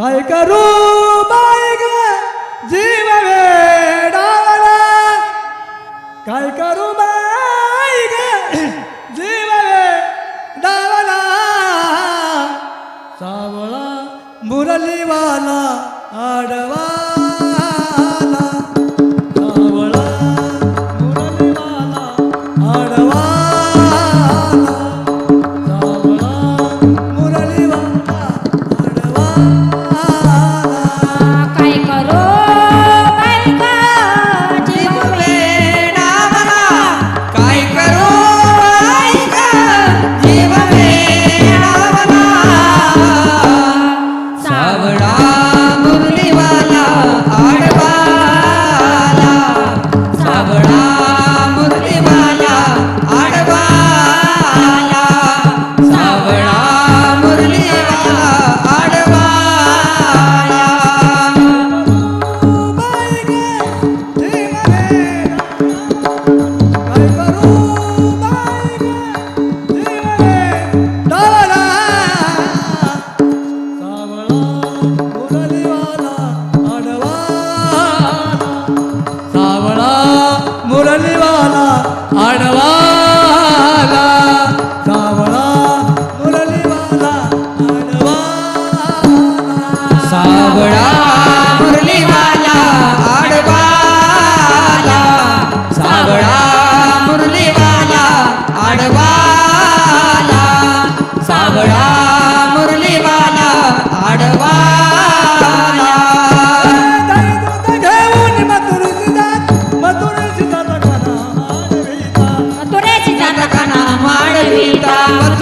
काय करू बाई ग? जीव वेडावला काय करू बाई ग? जीव वेडावला सावळा मुरलीवाला आडवा. পিতা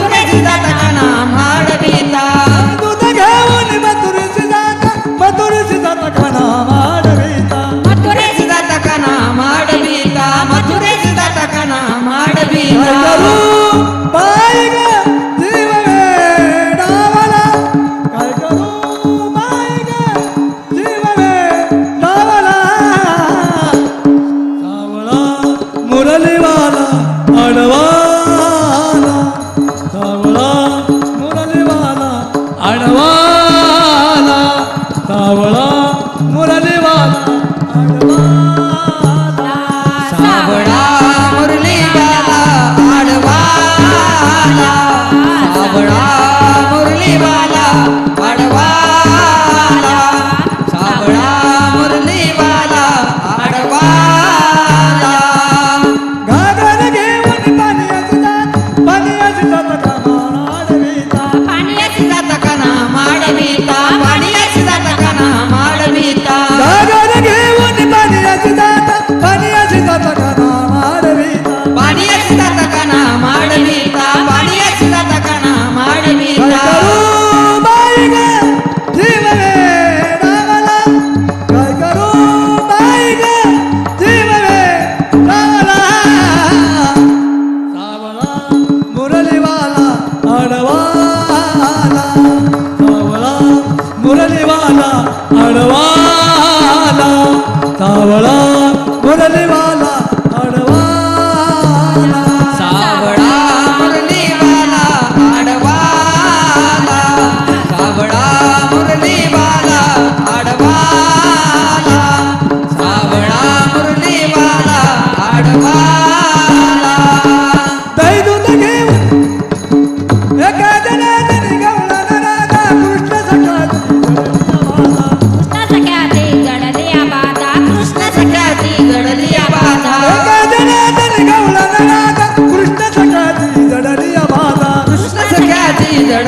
Hadi tata மாணவா?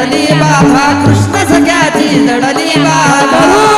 दडली बाबा कृष्ण सख्याची दडली बाबा.